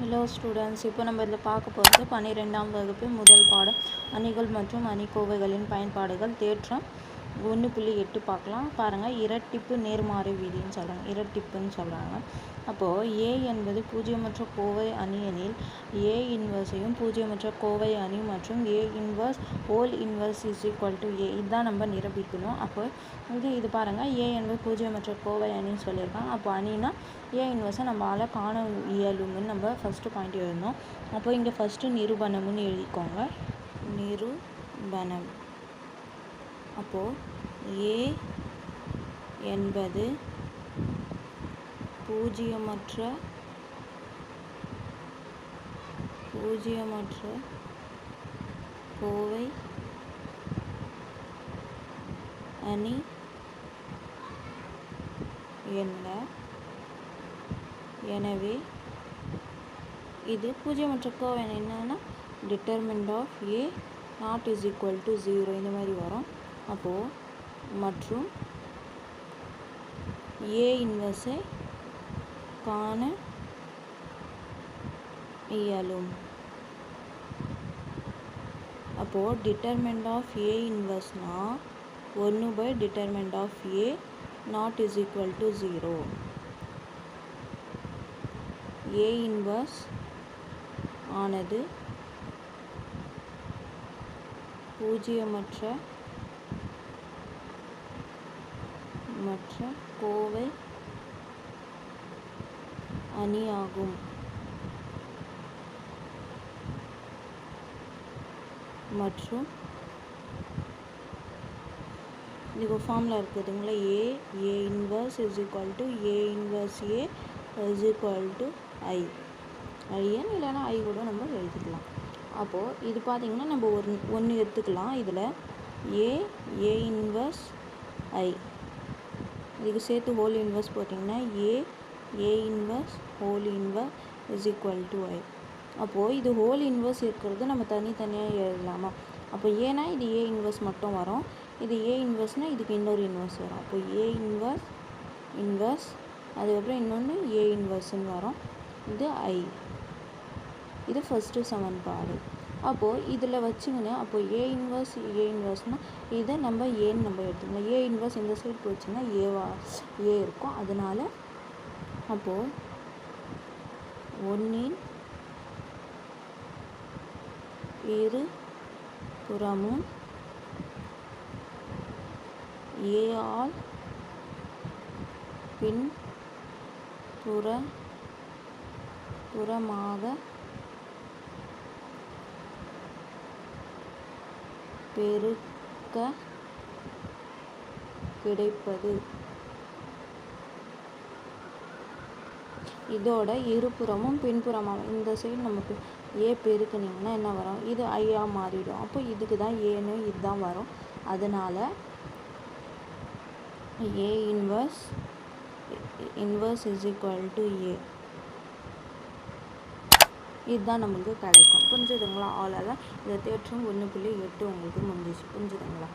Hello students இப்போ நம்ம இதில் பார்க்க போகிறது பன்னிரெண்டாம் வகுப்பு முதல் பாடம் அணிகள் மற்றும் அணிக்கோவைகளின் பயன்பாடுகள் தேற்றம். ஒன்று புள்ளி எட்டு பார்க்கலாம். பாருங்கள் இரட்டிப்பு நேர்மாறு விதின்னு சொல்கிறாங்க இரட்டிப்புன்னு சொல்கிறாங்க அப்போது ஏ என்பது பூஜ்ஜியமற்ற கோவை அணி எனில் ஏ இன்வர்ஸையும் பூஜ்ஜியமற்ற கோவை அணி மற்றும் A inverse whole inverse is equal to A இதுதான் நம்ம நிரூபிக்கணும். அப்போ இது இது பாருங்கள் ஏ என்பது பூஜ்ஜியமற்ற கோவை அணின்னு சொல்லியிருக்காங்க. அப்போ அணினா ஏ இன்வர்ஸை நம்மளால் காண இயலும்னு நம்ம ஃபஸ்ட்டு பாயிண்ட் எழுதணும். அப்போ இங்கே ஃபஸ்ட்டு நிரூபணம்னு எழுதிக்கோங்க. நிரூபணம். அப்போது ஏ என்பது பூஜ்ஜியமற்ற பூஜ்ஜியமற்ற கோவை அணி என்ன? எனவே இது பூஜ்ஜியமற்ற கோவை என்னன்னா determinant of A not is equal to zero இந்த மாதிரி வரும். அப்போது மற்றும் ஏ இன்வர்ஸை காண இயலும். அப்போது டிட்டர்மெண்ட் ஆஃப் ஏ இன்வர்ஸ்னா ஒன்று by determinant of A not is equal to zero A inverse ஆனது பூஜ்ஜியமற்ற மற்றும் கோவை அணியாகும். மற்றும் இது ஃபார்மில் இருக்குதுங்களா A A inverse is equal to A inverse A is equal to I I n இல்லைன்னா ஐ கூட நம்ம எழுதிக்கலாம். அப்போது இது பார்த்திங்கன்னா நம்ம ஒரு ஒன்று எடுத்துக்கலாம். இதில் ஏ ஏ இன்வர்ஸ் ஐ இதுக்கு சேர்த்து ஹோல் இன்வர்ஸ் போட்டிங்கன்னா A A inverse whole inverse is equal to I அப்போது இது ஹோல் இன்வர்ஸ் இருக்கிறது நம்ம தனித்தனியாக எழுதலாமா? அப்போ ஏன்னா இது ஏ இன்வர்ஸ் மட்டும் வரும். இது ஏ இன்வர்ஸ்னால் இதுக்கு இன்னொரு இன்வர்ஸ் வரும். அப்போ ஏ இன்வர்ஸ் இன்வர்ஸ் அதுக்கப்புறம் இன்னொன்று ஏ இன்வர்ஸ்ன்னு வரும். இது ஐ இது ஃபஸ்ட்டு சமன்பாடு. அப்போது இதில் வச்சிங்கன்னா அப்போது ஏ இன்வர்ஸ் ஏ இன்வர்ஸ்னால் இதை நம்ம ஏன்னு நம்ம எடுத்துக்கணும். ஏ இன்வர்ஸ் இந்த சைடு போச்சுன்னா ஏவா ஏ இருக்கும். அதனால் அப்போது ஒன்றின் இரு புறமும் ஏ ஆல் பின் புற புறமாக பெருக்க கிடைப்பது. இதோட இருபுறமும் பின்புறமாக இந்த சைடு நமக்கு ஏ பெருக்குனிங்கன்னா என்ன வரும்? இது ஐயா மாறிடும். அப்போ இதுக்கு தான் ஏன்னு இதுதான் வரும். அதனால் A inverse inverse is equal to A இதுதான் நம்மளுக்கு கிடைக்கும். புரிஞ்சுதுங்களா? அவ்வளோதான் இதை தேற்றம் ஒன்று புள்ளி எட்டு உங்களுக்கு முடிஞ்சிச்சு. புரிஞ்சுதுங்களா?